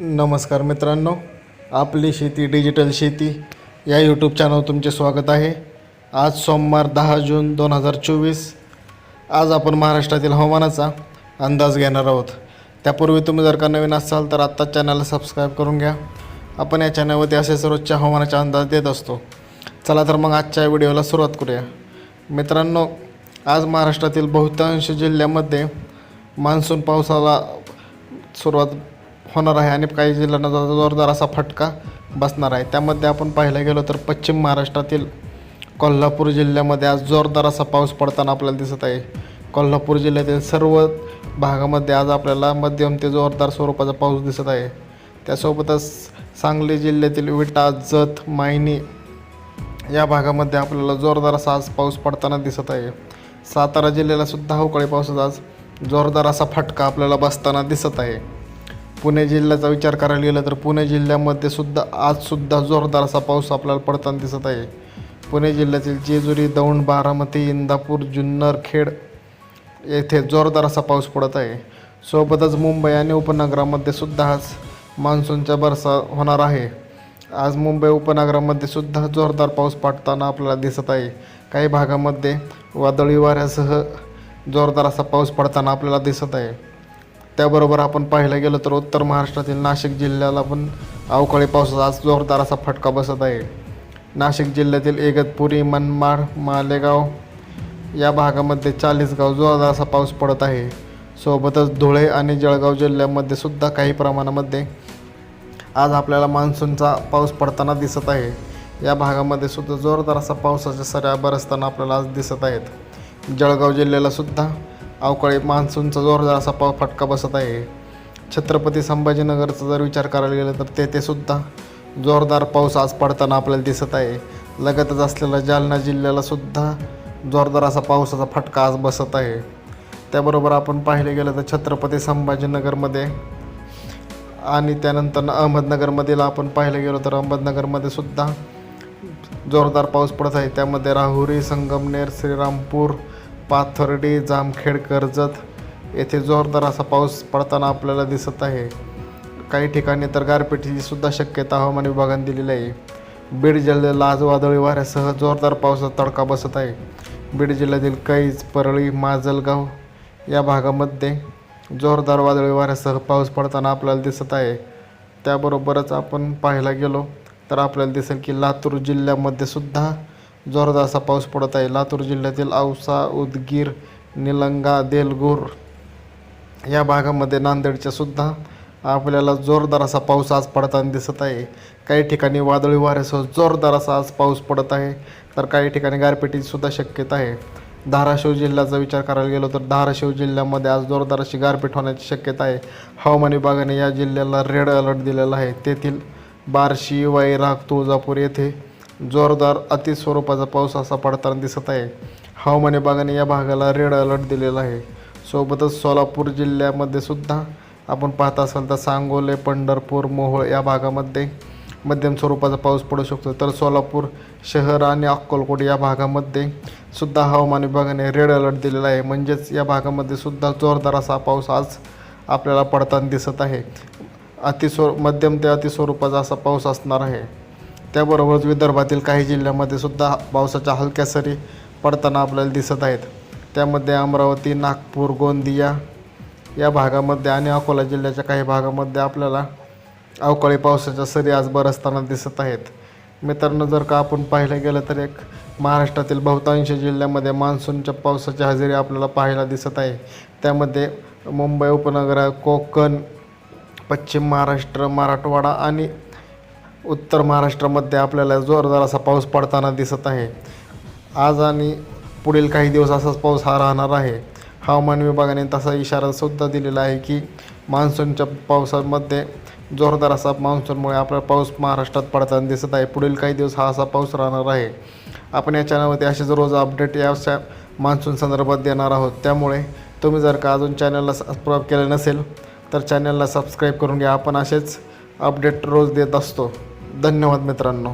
नमस्कार मित्रांनो आपली शेती डिजिटल शेती या यूट्यूब चॅनल तुमचे स्वागत आहे. आज सोमवार दहा जून दोन हजार चोवीस. आज आपण महाराष्ट्रातील हवामानाचा अंदाज घेणार आहोत. त्यापूर्वी तुम्ही जर का नवीन असाल तर आत्ताच चॅनलला सबस्क्राईब करून घ्या. आपण या चॅनलवरती असे सर्वोच्च हवामानाचा अंदाज देत असतो. चला तर मग आजच्या व्हिडिओला सुरुवात करूया. मित्रांनो आज महाराष्ट्रातील बहुतांश जिल्ह्यामध्ये मान्सून पावसाला सुरुवात होणार आहे आणि काही जिल्ह्यांना जोरदार असा फटका बसणार आहे. त्यामध्ये आपण पाहायला गेलो तर पश्चिम महाराष्ट्रातील कोल्हापूर जिल्ह्यामध्ये आज जोरदार असा पाऊस पडताना आपल्याला दिसत आहे. कोल्हापूर जिल्ह्यातील सर्व भागामध्ये आज आपल्याला मध्यम ते जोरदार स्वरूपाचा पाऊस दिसत आहे. त्यासोबतच सांगली जिल्ह्यातील विटा जत मायनी या भागामध्ये आपल्याला जोरदार असा आज पाऊस पडताना दिसत आहे. सातारा जिल्ह्याला सुद्धा अवकाळी पावसाचा आज जोरदार असा फटका आपल्याला बसताना दिसत आहे. पुणे जिल्ह्याचा विचार करायला गेला तर पुणे जिल्ह्यामध्ये सुद्धा आजसुद्धा जोरदार असा पाऊस आपल्याला पडताना दिसत आहे. पुणे जिल्ह्यातील जेजुरी दौंड बारामती इंदापूर जुन्नर खेड येथे जोरदार असा पाऊस पडत आहे. सोबतच मुंबई आणि उपनगरामध्ये सुद्धा आज मान्सूनच्या बरसा होणार आहे. आज मुंबई उपनगरामध्ये सुद्धा जोरदार पाऊस पडताना आपल्याला दिसत आहे. काही भागामध्ये वादळी वाऱ्यासह जोरदार असा पाऊस पडताना आपल्याला दिसत आहे. त्याबरोबर आपण पाहायला गेलं तर उत्तर महाराष्ट्रातील नाशिक जिल्ह्याला पण अवकाळी पावसाचा आज जोरदार असा फटका बसत आहे. नाशिक जिल्ह्यातील इगतपुरी मनमाड मालेगाव या भागामध्ये चाळीसगाव जोरदार असा पाऊस पडत आहे. सोबतच धुळे आणि जळगाव जिल्ह्यामध्ये सुद्धा काही प्रमाणामध्ये आज आपल्याला मान्सूनचा पाऊस पडताना दिसत आहे. या भागामध्ये सुद्धा जोरदार असा पावसाच्या सऱ्या बरसताना आपल्याला आज दिसत आहेत. जळगाव जिल्ह्याला सुद्धा अवकाळी मान्सूनचा जोरदार असा पाव फटका बसत आहे. छत्रपती संभाजीनगरचा जर विचार करायला गेला तर तेथे सुद्धा जोरदार पाऊस आज पडताना आपल्याला दिसत आहे. लगतच असलेल्या जालना जिल्ह्याला सुद्धा जोरदार असा पावसाचा फटका आज बसत आहे. त्याबरोबर आपण पाहिले गेलं तर छत्रपती संभाजीनगरमध्ये आणि त्यानंतर अहमदनगरमधील आपण पाहायला गेलो तर अहमदनगरमध्ये सुद्धा जोरदार पाऊस पडत आहे. त्यामध्ये राहुरी संगमनेर श्रीरामपूर पाथर्डी जामखेड कर्जत येथे जोरदार असा पाऊस पडताना आपल्याला दिसत आहे. काही ठिकाणी तर गारपिटीची सुद्धा शक्यता हवामान विभागाने दिलेली आहे. बीड जिल्ह्यात आज वादळी वाऱ्यासह जोरदार पावसाचा तडका बसत आहे. बीड जिल्ह्यातील कैज परळी माजलगाव या भागामध्ये जोरदार वादळी वाऱ्यासह पाऊस पडताना आपल्याला दिसत आहे. त्याबरोबरच आपण पाहायला गेलो तर आपल्याला दिसेल की लातूर जिल्ह्यामध्ये सुद्धा जोरदार असा पाऊस पडत आहे. लातूर जिल्ह्यातील औसा उदगीर निलंगा देलगूर या भागामध्ये नांदेडच्या सुद्धा आपल्याला जोरदार असा पाऊस आज पडताना दिसत आहे. काही ठिकाणी वादळी वाऱ्यासह जोरदार असा आज पाऊस पडत आहे. तर काही ठिकाणी गारपिटीसुद्धा शक्यता आहे. धाराशिव जिल्ह्याचा विचार करायला गेलो तर धाराशिव जिल्ह्यामध्ये आज जोरदार अशी गारपीट होण्याची शक्यता आहे. हवामान विभागाने या जिल्ह्याला रेड अलर्ट दिलेला आहे. तेथील बार्शी वैराग तुळजापूर येथे जोरदार अतिस्वरूपाचा पाऊस असा पडताना दिसत आहे. हवामान विभागाने या भागाला रेड अलर्ट दिलेला आहे. सोबतच सोलापूर जिल्ह्यामध्ये सुद्धा आपण पाहत असाल तर सांगोले पंढरपूर मोहोळ या भागामध्ये मध्यम स्वरूपाचा पाऊस पडू शकतो. तर सोलापूर शहर आणि अक्कलकोट या भागामध्ये सुद्धा हवामान विभागाने रेड अलर्ट दिलेला आहे. म्हणजेच या भागामध्ये सुद्धा जोरदार असा पाऊस आज आपल्याला पडताना दिसत आहे. अतिस्वर मध्यम ते अतिस्वरूपाचा असा पाऊस असणार आहे. त्याबरोबरच विदर्भातील काही जिल्ह्यामध्ये सुद्धा पावसाच्या हलक्या सरी पडताना आपल्याला दिसत आहेत. त्यामध्ये अमरावती नागपूर गोंदिया या भागामध्ये आणि अकोला जिल्ह्याच्या काही भागामध्ये आपल्याला अवकाळी पावसाच्या सरी आज बरसताना दिसत आहेत. मित्रांनो जर का आपण पाहिलं गेलं तर एक महाराष्ट्रातील बहुतांश जिल्ह्यामध्ये मान्सूनच्या पावसाची हजेरी आपल्याला पाहायला दिसत आहे. त्यामध्ये मुंबई उपनगर कोकण पश्चिम महाराष्ट्र मराठवाडा आणि उत्तर महाराष्ट्रामध्ये आपल्याला जोरदार असा पाऊस पडताना दिसत आहे. आज आणि पुढील काही दिवस असाच पाऊस हा राहणार आहे. हवामान विभागाने तसा इशारासुद्धा दिलेला आहे की मान्सूनच्या पावसामध्ये जोरदार असा मान्सूनमुळे आपला पाऊस महाराष्ट्रात पडताना दिसत आहे. पुढील काही दिवस हा असा पाऊस राहणार आहे. आपण या चॅनलमध्ये असेच रोज अपडेट या मान्सून संदर्भात देणार आहोत. त्यामुळे तुम्ही जर का अजून चॅनलला सबस्क्राईब केलं नसेल तर चॅनलला सबस्क्राईब करून घ्या. आपण असेच अपडेट रोज देत असतो. धन्यवाद मित्रांनो.